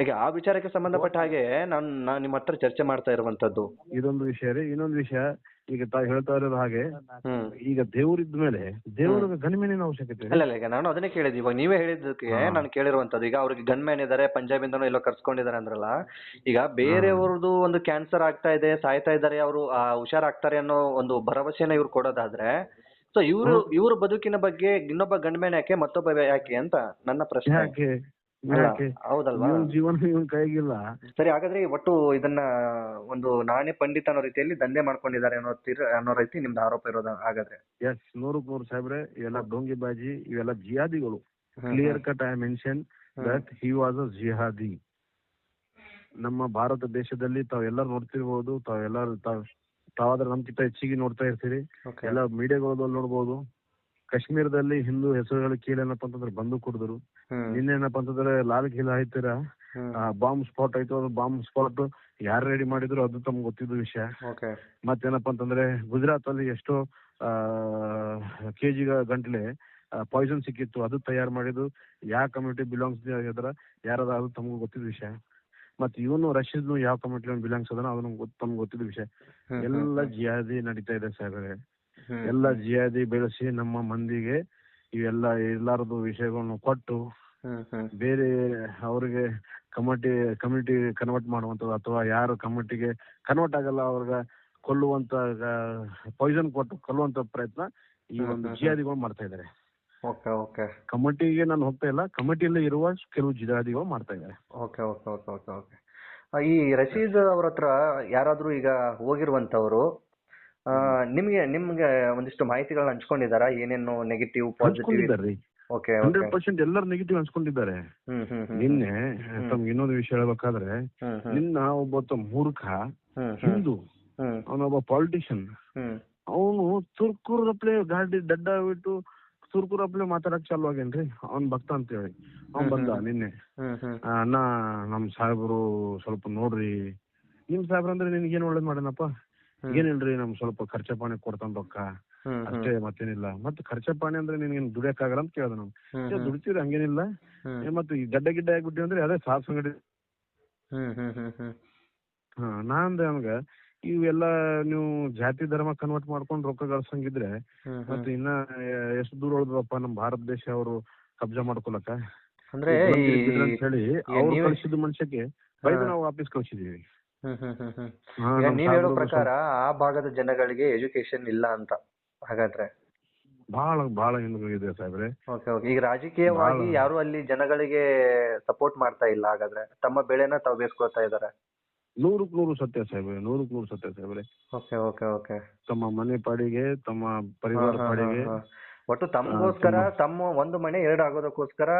ಈಗ ಆ ವಿಚಾರಕ್ಕೆ ಸಂಬಂಧಪಟ್ಟ ಹಾಗೆ ನಾನು ನಾನು ನಿಮ್ಮ ಹತ್ರ ಚರ್ಚೆ ಮಾಡ್ತಾ ಇರುವಂತದ್ದು ಇದೊಂದು ವಿಷಯ ರೀ. ಇನ್ನೊಂದು ವಿಷಯ ಈಗ ತಾವು ಹೇಳ್ತಾ ಇರೋದು ಹಾಗೆ ಹ್ಮ್. ಈಗ ದೇವರಿದ್ದ ಮೇಲೆ ದೇವರ ಗನ್ಮೇನಿನ ಅವಶ್ಯಕತೆ ಇಲ್ಲ ಇಲ್ಲ ಅಲ್ಲ ಈಗ ನಾನು ಅದನ್ನೇ ಕೇಳಿದ್ವಿ ಇವಾಗ ನೀವೇ ಹೇಳಿದ್ದಕ್ಕೆ. ನಾನು ಕೇಳಿರುವಂತದ್ದು ಈಗ ಅವ್ರಿಗೆ ಗನ್ ಮ್ಯಾನ್ ಇದಾರೆ ಪಂಜಾಬಿಂದನೂ ಎಲ್ಲೋ ಕರ್ಸ್ಕೊಂಡಿದ್ದಾರೆ ಅಂದ್ರಲ್ಲ ಈಗ ಬೇರೆಯವ್ರದ್ದು ಒಂದು ಕ್ಯಾನ್ಸರ್ ಆಗ್ತಾ ಇದೆ ಸಾಯ್ತಾ ಇದ್ದಾರೆ ಅವರು ಹುಷಾರಾಗ್ತಾರೆ ಅನ್ನೋ ಒಂದು ಭರವಸೆನ ಇವ್ರು ಕೊಡೋದಾದ್ರೆ ಸೊ ಇವರು ಇವ್ರ ಬದುಕಿನ ಬಗ್ಗೆ ಇನ್ನೊಬ್ಬ ಗಂಡ್ ಯಾಕೆ ಮತ್ತೊಬ್ಬ ಯಾಕೆ ಅಂತ ನನ್ನ ಪ್ರಶ್ನೆ. ಯಾಕೆ? ಹೌದಲ್ವಾ? ಜೀವನ ಇವನ್ ಕೈಗಿಲ್ಲ. ಸರಿ ಹಾಗಾದ್ರೆ ಒಟ್ಟು ಇದನ್ನ ಒಂದು ನಾನೇ ಪಂಡಿತ ಅನ್ನೋ ರೀತಿಯಲ್ಲಿ ದಂಧೆ ಮಾಡ್ಕೊಂಡಿದ್ದಾರೆ ಅನ್ನೋ ಅನ್ನೋ ರೀತಿ ನಿಮ್ದು ಆರೋಪ ಇರೋದ ಹಾಗಾದ್ರೆ? ಎಸ್ ನೂರು ನೂರು ಸಾಹೇಬ್ರೆ ಇವೆಲ್ಲ ಡೋಂಗಿ ಬಾಜಿ ಇವೆಲ್ಲ ಜಿಹಾದಿಗಳು. Clear cut I mention that he was a jihadi. ನಮ್ಮ ಭಾರತ ದೇಶದಲ್ಲಿ ತಾವೆಲ್ಲರೂ ನೋಡ್ತಿರ್ಬೋದು ತಾವೆಲ್ಲರೂ ತಾವ್ ತಾವಾದ್ರೆ ನಮ್ಕಿಂತ ಹೆಚ್ಚಿಗೆ ನೋಡ್ತಾ ಇರ್ತೀರಿ. ಎಲ್ಲ ಮೀಡಿಯಾಗಳಲ್ಲಿ ನೋಡ್ಬೋದು. ಕಾಶ್ಮೀರದಲ್ಲಿ ಹಿಂದೂ ಹೆಸರುಗಳು ಕೀಳೇನಪ್ಪ ಅಂತಂದ್ರೆ ಬಂದು ಕುಡಿದ್ರು. ನಿನ್ನೆ ಏನಪ್ಪ ಅಂತಂದ್ರೆ ಲಾಲ್ ಕಿಲಾ ಐತಿರ? ಹ್ಮ್, ಬಾಂಬ್ ಸ್ಪಾಟ್ ಆಯ್ತು ಅದು ಬಾಂಬ್ ಸ್ಪಾಟ್ ಯಾರು ರೆಡಿ ಮಾಡಿದ್ರು ಅದು ತಮ್ಗೆ ಗೊತ್ತಿದ್ದ ವಿಷಯ. ಮತ್ತೇನಪ್ಪ ಅಂತಂದ್ರೆ ಗುಜರಾತ್ ಅಲ್ಲಿ ಎಷ್ಟೋ ಆ ಕೆಜಿ ಗಂಟ್ಲೆ ಪಾಯ್ಸನ್ ಸಿಕ್ಕಿತ್ತು. ಅದು ತಯಾರು ಮಾಡಿದ್ದು ಯಾವ ಕಮ್ಯುನಿಟಿ ಬಿಲಾಂಗ್ಸ್ ಆಗಿದ್ರ ಯಾರದ ಅದು ತಮಗೂ ಗೊತ್ತಿದ್ದ ವಿಷಯ. ಮತ್ ಇವನು ರಶೀದ್ನು ಯಾವ ಕಮ್ಯುನಿಟಿ ಬಿಲಾಂಗ್ಸ್ ಅದನ್ನ ಅದನ್ನು ತಮ್ಗೆ ಗೊತ್ತಿದ್ದ ವಿಷಯ. ಎಲ್ಲ ಜಿಯಾದಿ ನಡೀತಾ ಇದೆ ಸಾಹೇಬ್ರೆ. ಎಲ್ಲ ಜಿಯಾದಿ ಬೆಳೆಸಿ ನಮ್ಮ ಮಂದಿಗೆ ಇವೆಲ್ಲ ಎಲ್ಲರದು ವಿಷಯಗಳನ್ನು ಕೊಟ್ಟು ಬೇರೆ ಅವರಿಗೆ ಕಮಿಟಿ ಕಮಿಟಿ ಕನ್ವರ್ಟ್ ಮಾಡುವಂಥದ್ದು ಅಥವಾ ಯಾರು ಕಮಿಟಿಗೆ ಕನ್ವರ್ಟ್ ಆಗಲ್ಲ ಅವ್ರಿಗೆ ಕೊಲ್ಲುವಂತ ಪಾಯ್ಸನ್ ಕೊಟ್ಟು ಕೊಲ್ಲುವಂತ ಪ್ರಯತ್ನ ಈ ಒಂದು ಜಿಯಾದಿಗಳು ಮಾಡ್ತಾ ಇದ್ದಾರೆ. Okay okay. ಕಮಿಟಿಗೆ ನಾನು ಹೋಗ್ತಾ ಇಲ್ಲ. ಕಮಿಟಿಯಲ್ಲಿ ಇರುವ ಕೆಲವು ಜಿಯಾದಿಗಳು ಮಾಡ್ತಾ ಇದ್ದಾರೆ. Okay okay okay okay okay. ಈ ರಶೀದ್ ಅವ್ರ ಹತ್ರ ಯಾರಾದರೂ ಈಗ ಹೋಗಿರುವಂಥವ್ರು ಆ, ನಿಮ್ಗೆ ನಿಮ್ಗೆ ಒಂದಿಷ್ಟು ಮಾಹಿತಿಗಳನ್ನ ಹಂಚ್ಕೊಂಡಿದ್ದಾರಾ? ಏನೇನು ನೆಗೆಟಿವ್ ಪಾಸಿಟಿವ್ ಹಂಚ್ಕೊಂಡಿದ್ದಾರೆ ಓಕೆ ಹಂಡ್ರೆಡ್ ಪರ್ಸೆಂಟ್ ಎಲ್ಲರೂ ನೆಗೆಟಿವ್ ಹಂಚ್ಕೊಂಡಿದ್ದಾರೆ. ಹ್ಮ್ ಹ್ಮ್ ಹ್ಮ್ ನಿನ್ನೆ ತಮ್ಗೆ ಇನ್ನೊಂದು ವಿಷಯ ಹೇಳ್ಬೇಕಾದ್ರೆ ಹ್ಮ್ ಹ್ಮ್. ನಿನ್ನ ಒಬ್ಬ ಮೂರ್ಖ ಹ್ಮ್ ಹ್ಮ್. ಹಿಂದೂ ಹ್ಮ್. ಅವನೊಬ್ಬ ಪಾಲಿಟಿಷಿಯನ್ ಹ್ಮ್. ಅವನು ತುರ್ಕುರಪ್ಲೆ ಗಾಡಿ ದಡ್ಡ ಬಿಟ್ಟು ತುರ್ಕುರಪ್ಲೆ ಮಾತಾಡಕ್ ಚಾಲು ಆಗೇನ್ರಿ ಅವ್ನ್ ಭಕ್ತ ಅಂತ ಹೇಳಿ ಅವ್ನ್ ಬಂದ ನಿನ್ನೆ. ಹ್ಮ್ ಹ್ಮ್. ಆ, ಅಣ್ಣ ನಮ್ ಸಾಹೇಬ್ರು ಸ್ವಲ್ಪ ನೋಡ್ರಿ. ನಿಮ್ ಸಾಹೇಬ್ರ ಅಂದ್ರೆ ನಿನ್ಗೇನ್ ಒಳ್ಳೇದ್ ಮಾಡೇನಪ್ಪ ಹ್ಮ್. ಏನಿಲ್ರಿ ನಮ್ ಸ್ವಲ್ಪ ಖರ್ಚ ಪಾಣಿ ಕೊಡ್ತಾನ ರೊಕ್ಕ. ಅಷ್ಟೇ ಮತ್ತೇನಿಲ್ಲ. ಮತ್ತೆ ಖರ್ಚ ಪಾಣಿ ಅಂದ್ರೆ ನಿನ್ಗೇನ್ ದುಡಿಯಕ್ಕಾಗಲ್ಲ ಅಂತ ಕೇಳ್ದ ನಾನು. ದುಡಿತೀರಿ ಹಂಗೇನಿಲ್ಲ. ಮತ್ತೆ ಈ ಗಡ್ಡ ಗಿಡ್ಡ ಆಗ್ಬಿಟ್ಟಿ ಅಂದ್ರೆ ಅದೇ ಸಾಸ್ ಹ್ಮ್ ಹಾ ನಾ ಅಂದೆ ಅವ್ನ್ಗ ಇವೆಲ್ಲ ನೀವು ಜಾತಿ ಧರ್ಮ ಕನ್ವರ್ಟ್ ಮಾಡ್ಕೊಂಡು ರೊಕ್ಕ ಗಳಿಸಂಗಿದ್ರೆ ಮತ್ತೆ ಇನ್ನ ಎಷ್ಟು ದೂರ ಉಳಿದ್ರಪ್ಪ ನಮ್ ಭಾರತ ದೇಶ ಅವರು ಕಬ್ಜಾ ಮಾಡ್ಕೊಳಕ? ಅಂದ್ರೆ ಹೇಳಿ ಅವ್ರು ಕಳ್ಸಿದ್ ಮನುಷ್ಯಕ್ಕೆ ಬೈದು ನಾವು ವಾಪಸ್ ಕಳ್ಸಿದೀವಿ. ಹಾ, ಈಗ ನಮ್ ನೀವ್ ಹೇಳೋ ಪ್ರಕಾರ ಆ ಭಾಗದ ಜನಗಳಿಗೆ ಎಜುಕೇಶನ್ ಇಲ್ಲ ಅಂತ ಹಾಗಾದ್ರೆ? ಬಹಳ ಬಹಳ ಹಿಂದೆ ಸಾಹೇಬ್ರೆ. Okay okay. ಈಗ ರಾಜಕೀಯವಾಗಿ ಯಾರು ಅಲ್ಲಿ ಜನಗಳಿಗೆ ಸಪೋರ್ಟ್ ಮಾಡ್ತಾ ಇಲ್ಲ ಹಾಗಾದ್ರೆ? ತಮ್ಮ ಬೆಳೆನ ತಾವು ಬೇಸ್ಕೊಳ್ತಾ ಇದಾರೆ ನೂರಕ್ ನೂರು ಸತ್ಯ ಸಾಹೇಬ್ರೆ ನೂರಕ್ ನೂರು ಸತ್ಯ ಸಾಹೇಬ್ರೆ. Okay okay okay. ತಮ್ಮ ಮನೆ ಪಾಡಿಗೆ ತಮ್ಮ ಪರಿವಾರ ಪಾಡಿಗೆ ಒಟ್ಟು ತಮಗೋಸ್ಕರ ತಮ್ಮ ಒಂದು ಮನೆ ಎರಡು ಆಗೋದಕ್ಕೋಸ್ಕರ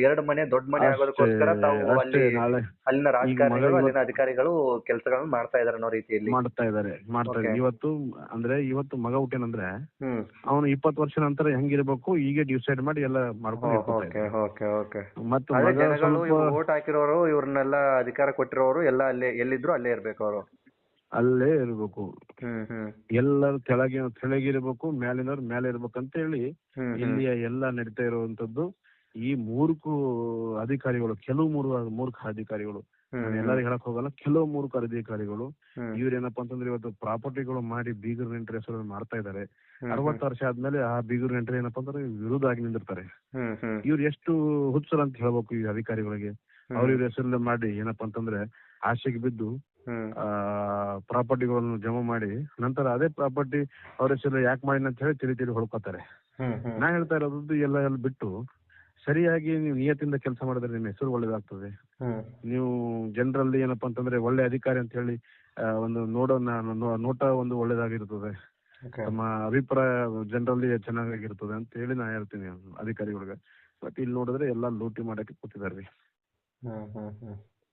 ಎರಡು ಮನೆ ದೊಡ್ಡ ಮನೆ ಆಗೋದಕ್ಕೋಸ್ಕರ ತಾವು ಅಲ್ಲಿ ಅಲ್ಲಿನ ರಾಜಕಾರಣಿಗಳು ಅಲ್ಲಿನ ಅಧಿಕಾರಿಗಳು ಕೆಲಸಗಳನ್ನ ಮಾಡ್ತಾ ಇದಾರೆ ಅನ್ನೋ ರೀತಿಯಲ್ಲಿ. ಮಾಡ್ತಾ ಇದಾರೆ ಮಾಡ್ತಾ ಇದಾರೆ. ಇವತ್ತು ಅಂದ್ರೆ ಇವತ್ತು ಮಗ ಹುಟ್ಟೇನಂದ್ರೆ ಅವನು ಇಪ್ಪತ್ತು ವರ್ಷ ನಂತರ ಹೆಂಗಿರ್ಬೇಕು? ಈಗ ಡಿಸೈಡ್ ಮಾಡಿ ಎಲ್ಲ ಮಾಡ್ಕೊಂಡು ಜನಗಳು ವೋಟ್ ಹಾಕಿರೋರು ಇವ್ರನ್ನೆಲ್ಲ ಅಧಿಕಾರ ಕೊಟ್ಟಿರೋರು ಎಲ್ಲ ಅಲ್ಲೇ ಎಲ್ಲಿದ್ರು ಅಲ್ಲೇ ಇರ್ಬೇಕು ಅವರು. ಅಲ್ಲೇ ಇರ್ಬೇಕು. ಎಲ್ಲರೂ ಕೆಳಗೆ ಕೆಳಗಿರ್ಬೇಕು ಮೇಲಿನವ್ರು ಮೇಲೆ ಇರ್ಬೇಕು ಅಂತ ಹೇಳಿ ಇಲ್ಲಿಯ ಎಲ್ಲ ನಡೀತಾ ಇರುವಂತದ್ದು ಈ ಮೂರ್ಖು ಅಧಿಕಾರಿಗಳು ಕೆಲವು ಮೂರು ಮೂರ್ಖ ಅಧಿಕಾರಿಗಳು ಎಲ್ಲರಿಗೂ ಹೇಳಕ್ ಹೋಗಲ್ಲ ಕೆಲವು ಮೂರ್ಖ ಅಧಿಕಾರಿಗಳು ಇವ್ರೇನಪ್ಪ ಅಂತಂದ್ರೆ ಇವತ್ತು ಪ್ರಾಪರ್ಟಿಗಳು ಮಾಡಿ ಬೀಗರ್ ನೆಂಟ್ರಿ ಹೆಸರು ಮಾಡ್ತಾ ಇದಾರೆ ಹ್ಮ್ ಅರವತ್ತು ವರ್ಷ ಆದ್ಮೇಲೆ ಆ ಬೀಗರು ನೆಂಟರು ಏನಪ್ಪಾ ಅಂದ್ರೆ ವಿರುದ್ಧ ಆಗಿ ನಿಂದಿರ್ತಾರೆ ಇವ್ರು ಎಷ್ಟು ಹುಚ್ಚರ ಅಂತ ಹೇಳ್ಬೇಕು ಈ ಅಧಿಕಾರಿಗಳಿಗೆ. ಅವ್ರ ಇವ್ರ ಹೆಸರಲ್ಲೇ ಮಾಡಿ ಏನಪ್ಪಾ ಅಂತಂದ್ರೆ ಆಶೆಗೆ ಬಿದ್ದು ಆ ಪ್ರಾಪರ್ಟಿಗಳನ್ನು ಜಮಾ ಮಾಡಿ ನಂತರ ಅದೇ ಪ್ರಾಪರ್ಟಿ ಅವ್ರ ಹೆಸರು ಯಾಕೆ ಮಾಡಿ ಅಂತ ಹೇಳಿ ತಿಳಿ ತಿಳಿ ಹೊಡ್ಕೋತಾರೆ. ನಾ ಹೇಳ್ತಾ ಇರೋದು ಎಲ್ಲ ಎಲ್ಲ ಬಿಟ್ಟು ಸರಿಯಾಗಿ ನೀವು ನಿಯತ್ತಿಂದ ಕೆಲಸ ಮಾಡಿದ್ರೆ ನಿಮ್ಮ ಹೆಸರು ಒಳ್ಳೇದಾಗ್ತದೆ. ನೀವು ಜನರಲ್ಲಿ ಏನಪ್ಪಾ ಅಂತಂದ್ರೆ ಒಳ್ಳೆ ಅಧಿಕಾರಿ ಅಂತ ಹೇಳಿ ಒಂದು ನೋಡೋ ನೋಟ ಒಂದು ಒಳ್ಳೇದಾಗಿರ್ತದೆ. ತಮ್ಮ ಅಭಿಪ್ರಾಯ ಜನರಲ್ಲಿ ಚೆನ್ನಾಗಿರ್ತದೆ ಅಂತ ಹೇಳಿ ನಾ ಹೇಳ್ತೀನಿ ಅಧಿಕಾರಿಗಳಿಗೆ. ಬಟ್ ಇಲ್ಲಿ ನೋಡಿದ್ರೆ ಎಲ್ಲ ಲೂಟಿ ಮಾಡಕ್ಕೆ ಕೂತಿದಾರೆ ಹ್ಮ್ ಹ್ಮ್ ಹ್ಮ್.